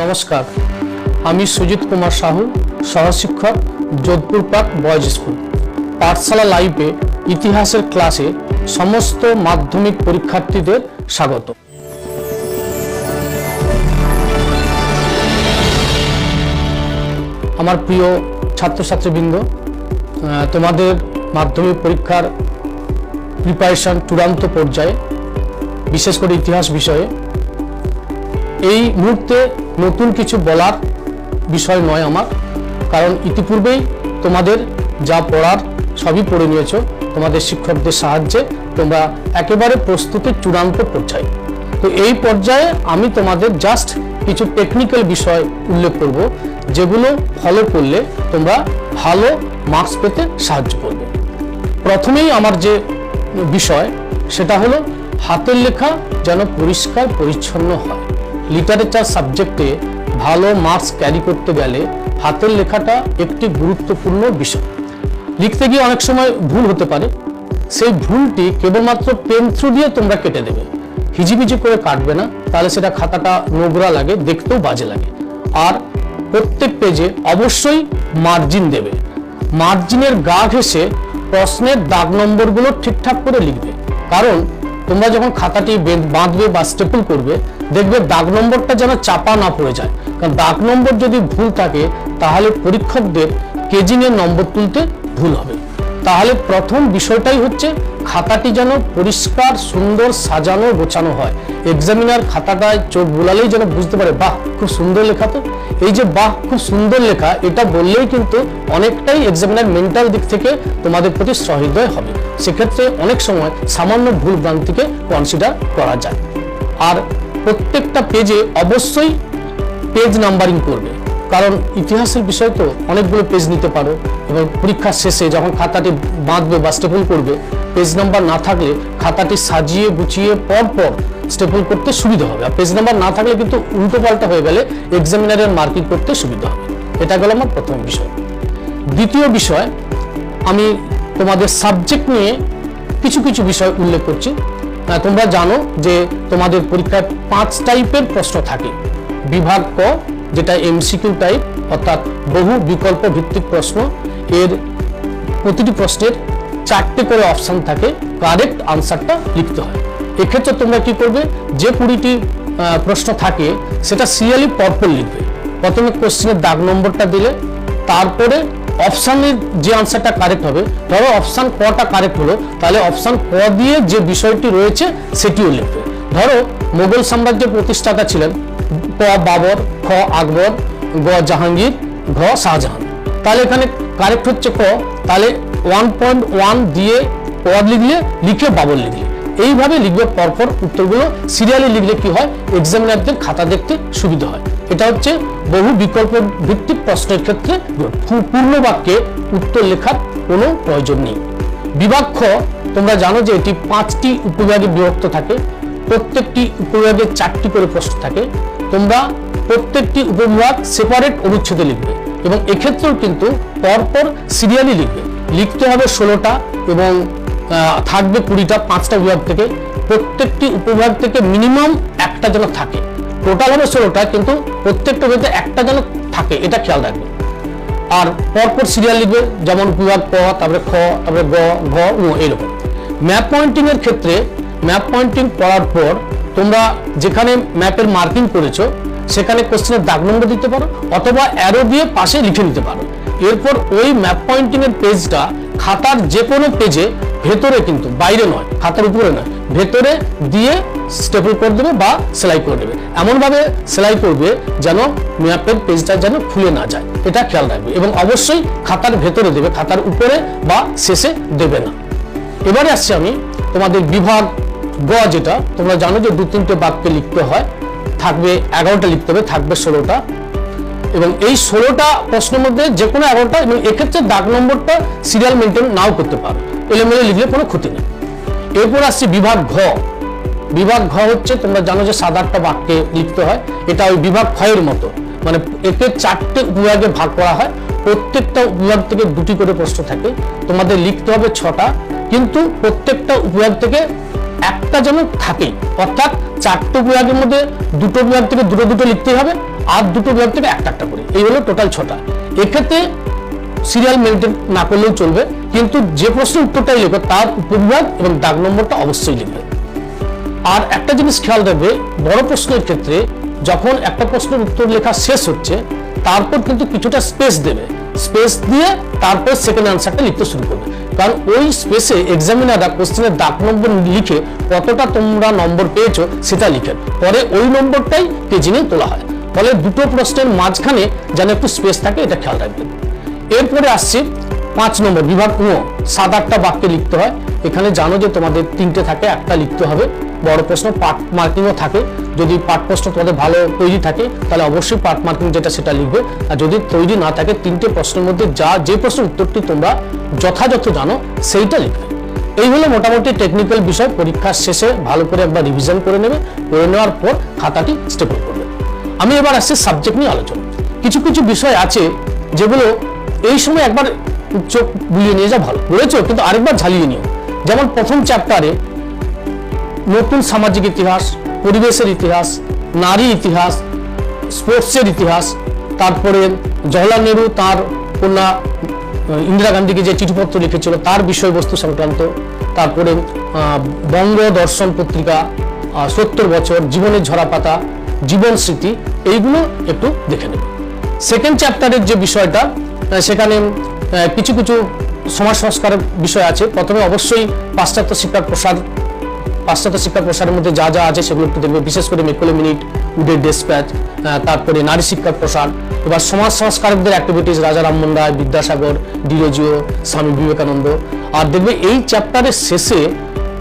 নমস্কার। আমি সুজিত কুমার সাহু, সহশিক্ষক, যোধপুর পার্ক বয়েজ স্কুল। পাঠশালা লাইভে ইতিহাসের ক্লাসে সমস্ত মাধ্যমিক পরীক্ষার্থীদের স্বাগত। আমার প্রিয় ছাত্রছাত্রীবৃন্দ তোমাদের মাধ্যমিক পরীক্ষার প্রিপারেশন চূড়ান্ত পর্যায়ে বিশেষ করে ইতিহাস বিষয়ে এই মুহূর্তে নতুন কিছু বলার বিষয় নয় আমার। কারণ ইতিপূর্বেই তোমাদের যা পড়ার সবই পড়ে নিয়েছো, তোমাদের শিক্ষকদের সাহায্যে তোমরা একেবারে প্রস্তুতির চূড়ান্ত পর্যায়ে। তো এই পর্যায়ে আমি তোমাদের জাস্ট কিছু টেকনিক্যাল বিষয় উল্লেখ করব, যেগুলো ফলো করলে তোমরা ভালো মার্কস পেতে সাহায্য করবে। প্রথমেই আমার যে বিষয়, সেটা হলো হাতের লেখা যেন পরিষ্কার পরিচ্ছন্ন হয়। লিটারেচার সাবজেক্টে ভালো মার্কস ক্যারি করতে গেলে হাতের লেখাটা একটি গুরুত্বপূর্ণ বিষয়। লিখতে গিয়ে অনেক সময় ভুল হতে পারে। সেই ভুলটি কেবলমাত্র পেন থ্রু দিয়ে তোমরা কেটে দেবে। হিজিবিজি করে কাটবে না, তাহলে সেটা খাতাটা নোংরা লাগে, দেখতেও বাজে লাগে। আর প্রত্যেক পেজে অবশ্যই মার্জিন দেবে। মার্জিনের গা ঘেসে প্রশ্নের দাগ নম্বরগুলো ঠিকঠাক করে লিখবে। কারণ তোমরা যখন খাতাটি বেঁধ- বাঁধবে বা স্টেপল করবে, দেখবে দাগ নম্বরটা যেন চাপা না পড়ে যায়। কারণ দাগ নম্বর যদি ভুল থাকে, তাহলে পরীক্ষকদের কেজিং এর নম্বর তুলতে ভুল হবে। তাহলে প্রথম বিষয়টাই হচ্ছে, খাতাটি যেন পরিষ্কার, সুন্দর, সাজানো, গোছানো হয়। এক্সামিনার খাতাটায় চোখ বোলালেই যেন বুঝতে পারে, বাহ, খুব সুন্দর লেখা তো। এই যে, বাহ, খুব সুন্দর লেখা, এটা বললেই কিন্তু অনেকটাই এক্সামিনার মেন্টাল দিক থেকে তোমাদের প্রতি সহৃদয় হবে। সেক্ষেত্রে অনেক সময় সামান্য ভুল ভ্রান্তিকে কনসিডার করা যায়। আর প্রত্যেকটা পেজে অবশ্যই পেজ নাম্বারিং করবে। কারণ ইতিহাসের বিষয় তো অনেকগুলো পেজ নিতে পারো এবং পরীক্ষার শেষে যখন খাতাটি বাঁধবে বা স্টেপল করবে পেজ নাম্বার না থাকলে খাতাটি সাজিয়ে গুছিয়ে পর পর স্টেপল করতে সুবিধা হবে। আর পেজ নাম্বার না থাকলে কিন্তু উল্টো পাল্টা হয়ে গেলে এক্সামিনারের মার্কিং করতে সুবিধা হবে। এটা গেল আমার প্রথম বিষয়। দ্বিতীয় বিষয়, আমি তোমাদের সাবজেক্ট নিয়ে কিছু কিছু বিষয় উল্লেখ করছি। তোমরা জানো যে তোমাদের পরীক্ষায় পাঁচ টাইপের প্রশ্ন থাকে। বিভাগ ক যেটা এমসিকিউ টাইপ অর্থাৎ বহু বিকল্প ভিত্তিক প্রশ্ন, এর প্রতিটি প্রশ্নের চারটে করে অপশন থাকে কারেক্ট আনসারটা লিখতে হয়। এক্ষেত্রে তোমরা কি করবে, যে কুড়িটি প্রশ্ন থাকে, সেটা সিরিয়ালি পরপর লিখবে। প্রথমে কোশ্চেনের দাগ নম্বরটা দিলে, তারপরে অপশানের যে আনসারটা কারেক্ট হবে, ধরো অপশান কটা কারেক্ট হলো, তাহলে অপশান ক দিয়ে যে বিষয়টি রয়েছে, সেটিও লিখবে। ধরো মোগল সাম্রাজ্যের প্রতিষ্ঠাতা ছিলেন ক বাবর, খ আকবর, গ জাহাঙ্গীর, ঘ শাহজাহান। তাহলে এখানে কারেক্ট হচ্ছে ক, তাহলে ওয়ান পয়েন্ট ওয়ান দিয়ে পদ লিখলে, লিখে বাবর লিখলে। এইভাবে লিখবে, পরপর উত্তরগুলো সিরিয়ালি লিখলে কি হয়? এক্সামিনারদের খাতা দেখতে সুবিধা হয়। এটা হচ্ছে বহু বিকল্প ভিত্তিক প্রশ্নের ক্ষেত্রে পূর্ণ বাক্যে উত্তর লেখার কোনো প্রয়োজন নেই। খ, তোমরা জানো যে এটি পাঁচটি উপবিভাগে বিভক্ত থাকে। প্রত্যেকটি উপবিভাগে চারটি করে প্রশ্ন থাকে। তোমরা প্রত্যেকটি উপবিভাগ সেপারেট অনুচ্ছেদে লিখবে এবং এক্ষেত্রেও কিন্তু পরপর সিরিয়ালি লিখবে। লিখতে হবে ষোলোটা এবং থাকবে কুড়িটা, পাঁচটা বিভাগ থেকে। প্রত্যেকটি উপবিভাগ থেকে মিনিমাম একটা যেন থাকে। টোটাল হবে ষোলোটা, কিন্তু প্রত্যেকটা বিভাগে একটা যেন থাকে, এটা খেয়াল রাখবে। আর পরপর সিরিয়াল লিখবে, যেমন বিভাগ ক, তারপরে খ, তারপরে গ, ঘ এরকম ম্যাপ পয়েন্টিংয়ের ক্ষেত্রে ম্যাপ পয়েন্টিং করার পর তোমরা যেখানে ম্যাপের মার্কিং করেছ, সেখানে কোশ্চেনের দাগ নম্বর দিতে পারো অথবা অ্যারো দিয়ে পাশে লিখে নিতে পারো। এরপর ওই ম্যাপ পয়েন্টিং এর পেজটা খাতার যে কোনো পেজে ভেতরে কিন্তু, বাইরে নয়, খাতার উপরে নয়, ভেতরে দিয়ে স্টেপল করে দেবে বা সেলাই করে দেবে। এমনভাবে সেলাই করবে যেন ম্যাপের পেজটা যেন খুলে না যায়। এটা খেয়াল রাখবে এবং অবশ্যই খাতার ভেতরে দেবে, খাতার উপরে বা শেষে দেবে না। এবারে আসছি আমি তোমাদের বিভাগ গ যেটা, তোমরা জানো যে দু তিনটে বাক্যে লিখতে হয়, থাকবে এগারোটা লিখতে হবে, থাকবে ষোলোটা। এবং এই ষোলোটা প্রশ্নের মধ্যে যে কোনো এগারোটা এবং এক্ষেত্রে দাগ নম্বরটা সিরিয়াল মেনটেন নাও করতে পারো। এলোমেলো লিখলে কোনো ক্ষতি নেই। এরপর আসছে বিভাগ ঘ। বিভাগ ঘ হচ্ছে, তোমরা জানো যে সাত আটটা বাক্যে লিখতে হয়, এটা ওই বিভাগ ক্ষয়ের মতো। মানে একে চারটে বিভাগে ভাগ করা হয়, প্রত্যেকটা বিভাগ থেকে দুটি করে প্রশ্ন থাকে। তোমাদের লিখতে হবে ছটা, কিন্তু প্রত্যেকটা বিভাগ থেকে একটা যেন থাকে। অর্থাৎ চারটে বিভাগের মধ্যে দুটো বিভাগ থেকে দুটো দুটো লিখতে হবে আর দুটো বিভাগ থেকে একটা একটা করে। এই হলো টোটাল ছটা। এক্ষেত্রে সিরিয়াল মেনটেন না করলেও চলবে, কিন্তু যে প্রশ্নের উত্তরটাই লিখবে তার উপবিভাগ এবং দাগ নম্বরটা অবশ্যই লিখবে। আর একটা জিনিস খেয়াল রাখবে, বড় প্রশ্নের ক্ষেত্রে যখন একটা প্রশ্নের উত্তর লেখা শেষ হচ্ছে তারপর কিন্তু কিছুটা স্পেস দেবে। স্পেস দিয়ে তারপর সেকেন্ড অ্যান্সারটা লিখতে শুরু করবে। কারণ ওই স্পেসে এক্সামিনাররা কোশ্চেনের দাগ নম্বর লিখে কতটা তোমরা নম্বর পেয়েছ সেটা লিখে পরে ওই নম্বরটাই পেজিনে তোলা হয়। ফলে দুটো প্রশ্নের মাঝখানে যেন একটু স্পেস থাকে, এটা খেয়াল রাখবেন। এরপরে আসছে পাঁচ নম্বর বিভাগ ও সাত আটটা বাক্যে লিখতে হয়। এখানে জানো যে তোমাদের তিনটে থাকে, একটা লিখতে হবে। বড় প্রশ্ন পার্ট মার্কিংও থাকে। যদি পার্ট প্রশ্ন তোমাদের ভালো তৈরি থাকে, তাহলে অবশ্যই পার্ট মার্কিং যেটা সেটা লিখবে। আর যদি তৈরি না থাকে, তিনটে প্রশ্নের মধ্যে যা যে প্রশ্নের উত্তরটি তোমরা যথাযথ জানো, সেইটা লিখবে। এই হলো মোটামুটি টেকনিক্যাল বিষয়। পরীক্ষার শেষে ভালো করে একবার রিভিশন করে নেবে। করে নেওয়ার পর খাতাটি স্টেপল করবে। আমি এবার আসছি সাবজেক্ট নিয়ে আলোচনা। কিছু কিছু বিষয় আছে যেগুলো এই সময় একবার চোখ বুলিয়ে নিয়ে যা ভালো। পড়েছো কিন্তু আরেকবার ঝালিয়ে নিও। যেমন প্রথম চ্যাপ্টারে নতুন সামাজিক ইতিহাস, পরিবেশের ইতিহাস, নারী ইতিহাস স্পোর্টসের ইতিহাস, তারপরে জওহরলাল নেহরু তার কন্যা ইন্দিরা গান্ধীকে যে চিঠিপত্র লিখেছিল, তার বিষয়বস্তু সংক্রান্ত, তারপরে বঙ্গ দর্শন পত্রিকা সত্তর বছর জীবনের ঝরাপাতা জীবন স্মৃতি, এইগুলো একটু দেখে নেবে। সেকেন্ড চ্যাপ্টারের যে বিষয়টা সেখানে কিছু কিছু সমাজ সংস্কারের বিষয় আছে। প্রথমে অবশ্যই পাশ্চাত্য শিক্ষার প্রসার, পাশ্চাত্য শিক্ষা প্রসারের মধ্যে যা যা আছে সেগুলো একটু দেখবে। বিশেষ করে মেকলে মিনিট, উডের ডেসপ্যাচ তারপরে নারী শিক্ষার প্রসার। এবার সমাজ সংস্কারকদের অ্যাক্টিভিটিস রাজা রামমোহন রায়, বিদ্যাসাগর, ডিরোজিও, স্বামী বিবেকানন্দ। আর দেখবে এই চ্যাপ্টারের শেষে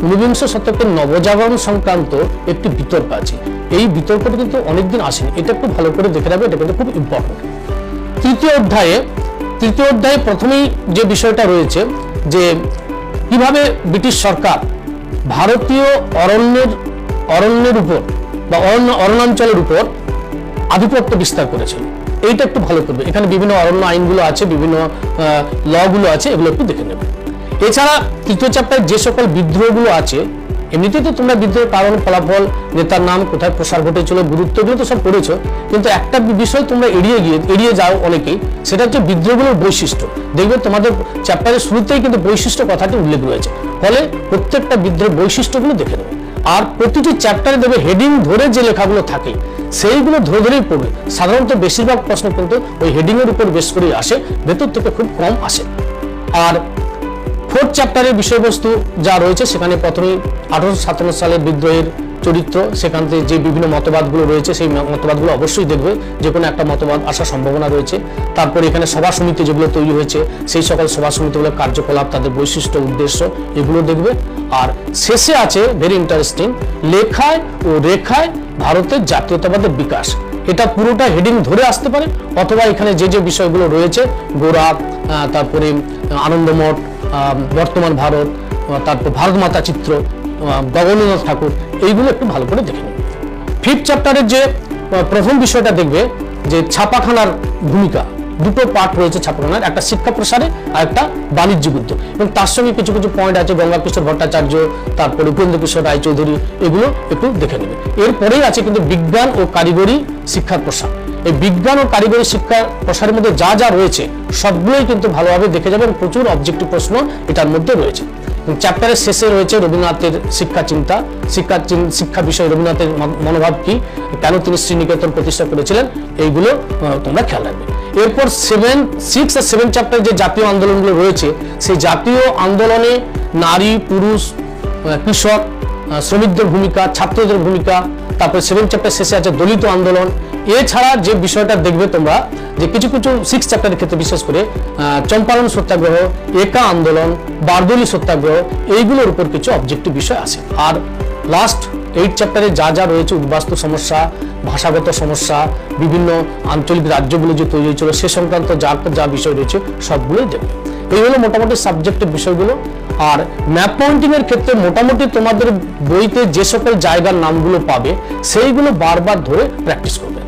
ঊনবিংশ শতকের নবজাগরণ সংক্রান্ত একটি বিতর্ক আছে। এই বিতর্কটা কিন্তু অনেকদিন আসেনি। এটা একটু ভালো করে দেখে রাখবে, এটা কিন্তু খুব ইম্পর্টেন্ট তৃতীয় অধ্যায়ে তৃতীয় অধ্যায়ে প্রথমেই যে বিষয়টা রয়েছে, যে কীভাবে ব্রিটিশ সরকার ভারতীয় অরণ্যের অরণ্যের উপর বা অরণ্য অরণ্যাঞ্চলের উপর আধিপত্য বিস্তার করেছিল। এইটা একটু ভালো করবে। এখানে বিভিন্ন অরণ্য আইনগুলো আছে, বিভিন্ন লগুলো আছে, এগুলো একটু দেখে নেবে। এছাড়া তৃতীয় চ্যাপ্টারে যে সকল বিদ্রোহগুলো আছে এমনিতেই তো তোমরা বিদ্রোহের কারণ ফলাফল, নেতার নাম, কোথায় প্রসার ঘটেছিল, গুরুত্ব এগুলো তো সব পড়েছো। কিন্তু একটা বিষয় তোমরা এড়িয়ে গিয়ে, এড়িয়ে যাও অনেকেই, সেটা হচ্ছে বিদ্রোহগুলোর বৈশিষ্ট্য। দেখবে তোমাদের চ্যাপ্টারের শুরুতেই কিন্তু বৈশিষ্ট্য কথাটি উল্লেখ রয়েছে। ফলে প্রত্যেকটা বিদ্রোহের বৈশিষ্ট্যগুলো দেখে নেবে আর প্রতিটি চ্যাপ্টারে দেবে হেডিং ধরে যে লেখাগুলো থাকে, সেইগুলো ধরে ধরেই পড়বে। সাধারণত বেশিরভাগ প্রশ্ন কিন্তু ওই হেডিংয়ের উপর বেশ করেই আসে, ভেতর থেকে খুব কম আসে। আর ফোর্থ চ্যাপ্টারের বিষয়বস্তু যা রয়েছে, সেখানে প্রথমেই আঠারোশো সাতান্ন সালের বিদ্রোহের চরিত্র, সেখান থেকে যে বিভিন্ন মতবাদগুলো রয়েছে, সেই মতবাদগুলো অবশ্যই দেখবে। যে কোনো একটা মতবাদ আসার সম্ভাবনা রয়েছে। তারপরে এখানে সভা সমিতি যেগুলো তৈরি হয়েছে, সেই সকল সভা সমিতিগুলোর কার্যকলাপ, তাদের বৈশিষ্ট্য, উদ্দেশ্য এগুলো দেখবে। আর শেষে আছে ভেরি ইন্টারেস্টিং লেখায় ও রেখায় ভারতের জাতীয়তাবাদের বিকাশ। এটা পুরোটা হেডিং ধরে আসতে পারে, অথবা এখানে যে যে বিষয়গুলো রয়েছে গোরা তারপরে আনন্দমঠ বর্তমান ভারত তারপর ভারত মাতা চিত্র গগনেন্দ্রনাথ ঠাকুর, এইগুলো একটু ভালো করে দেখে নেবে ফিফথ চ্যাপ্টারের যে প্রথম বিষয়টা দেখবে, যে ছাপাখানার ভূমিকা, দুটো পার্ট রয়েছে ছাপাখানার, একটা শিক্ষা প্রসারে আর একটা বাণিজ্য যুদ্ধ। এবং তার সঙ্গে কিছু কিছু পয়েন্ট আছে গঙ্গা কিশোর ভট্টাচার্য, তারপরে উপেন্দ্র কিশোর রায়চৌধুরী, এগুলো একটু দেখে নেবে। এরপরেই আছে কিন্তু বিজ্ঞান ও কারিগরি শিক্ষার প্রসার। এই বিজ্ঞান ও কারিগরি শিক্ষার প্রসারের মধ্যে যা যা রয়েছে, সবগুলোই কিন্তু ভালোভাবে দেখে যাবে এবং প্রচুর অবজেক্টিভ প্রশ্ন এটার মধ্যে রয়েছে। চ্যাপ্টারের শেষে রয়েছে রবীন্দ্রনাথের শিক্ষা চিন্তা। শিক্ষা শিক্ষা বিষয়ে রবীন্দ্রনাথের মনোভাব কি? কেন তিনি শ্রীনিকেতন প্রতিষ্ঠা করেছিলেন? এইগুলো তোমরা খেয়াল রাখবে। এরপর সেভেন সিক্স আর সেভেন চ্যাপ্টার যে জাতীয় আন্দোলনগুলো রয়েছে, সেই জাতীয় আন্দোলনে নারী, পুরুষ কৃষক শ্রমিকদের ভূমিকা, ছাত্রদের ভূমিকা, তারপরে সেভেন চ্যাপ্টার শেষে আছে দলিত আন্দোলন। এছাড়া যে বিষয়টা দেখবে তোমরা, যে কিছু কিছু সিক্স চ্যাপ্টারের ক্ষেত্রে বিশেষ করে চম্পারণ সত্যাগ্রহ, একা আন্দোলন, বারদলি সত্যাগ্রহ, এইগুলোর উপর কিছু অবজেক্টিভ বিষয় আছে। আর লাস্ট এইট চ্যাপ্টারে যা যা রয়েছে, উদ্বাস্তু সমস্যা, ভাষাগত সমস্যা, বিভিন্ন আঞ্চলিক রাজ্যগুলো যে তৈরি হয়েছিল, সে সংক্রান্ত যা যা বিষয় রয়েছে, সবগুলোই দেখবে। এই হলো মোটামুটি সাবজেক্টের বিষয়গুলো। আর ম্যাপ পয়েন্টিং এর ক্ষেত্রে মোটামুটি তোমাদের বইতে যে সকল জায়গার নামগুলো পাবে, সেইগুলো বারবার ধরে প্র্যাকটিস করবে।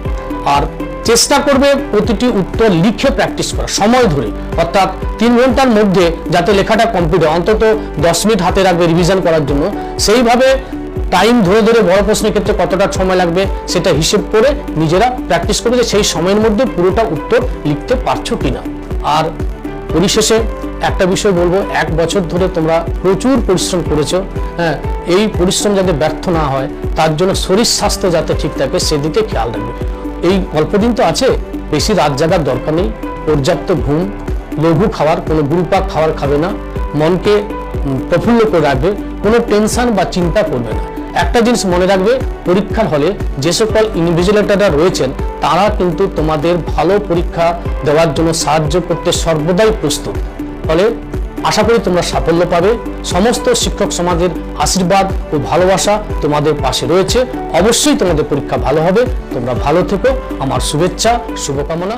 আর চেষ্টা করবে প্রতিটি উত্তর লিখে প্র্যাকটিস করা, সময় ধরে। অর্থাৎ তিন ঘণ্টার মধ্যে যাতে লেখাটা কমপ্লিট হয়, অন্তত দশ মিনিট হাতে রাখবে রিভিশন করার জন্য। সেইভাবে টাইম ধরে ধরে বড় প্রশ্নের ক্ষেত্রে কতটা সময় লাগবে সেটা হিসেব করে নিজেরা প্র্যাকটিস করবে যে সেই সময়ের মধ্যে পুরোটা উত্তর লিখতে পারছ কিনা। আর পরিশেষে একটা বিষয় বলব, এক বছর ধরে তোমরা প্রচুর পরিশ্রম করেছ হ্যাঁ এই পরিশ্রম যাতে ব্যর্থ না হয়, তার জন্য শরীর স্বাস্থ্য যাতে ঠিক থাকে, সেদিকে খেয়াল রাখবে। এই অল্প দিন তো আছে, বেশি রাত জাগার দরকার নেই। পর্যাপ্ত ঘুম, লঘু খাবার, কোনো গুরুপাক খাবার খাবে না। মনকে প্রফুল্ল করে রাখবে, কোনো টেনশন বা চিন্তা করবে না। একটা জিনিস মনে রাখবে, পরীক্ষার হলে যে সকল ইনভিজিলেটাররা রয়েছেন, তারা কিন্তু তোমাদের ভালো পরীক্ষা দেওয়ার জন্য সাহায্য করতে সর্বদাই প্রস্তুত। ফলে আশা করি তোমরা সাফল্য পাবে। সমস্ত শিক্ষক সমাজের আশীর্বাদ ও ভালোবাসা তোমাদের পাশে রয়েছে। অবশ্যই তোমাদের পরীক্ষা ভালো হবে। তোমরা ভালো থেকো। আমার শুভেচ্ছা, শুভকামনা।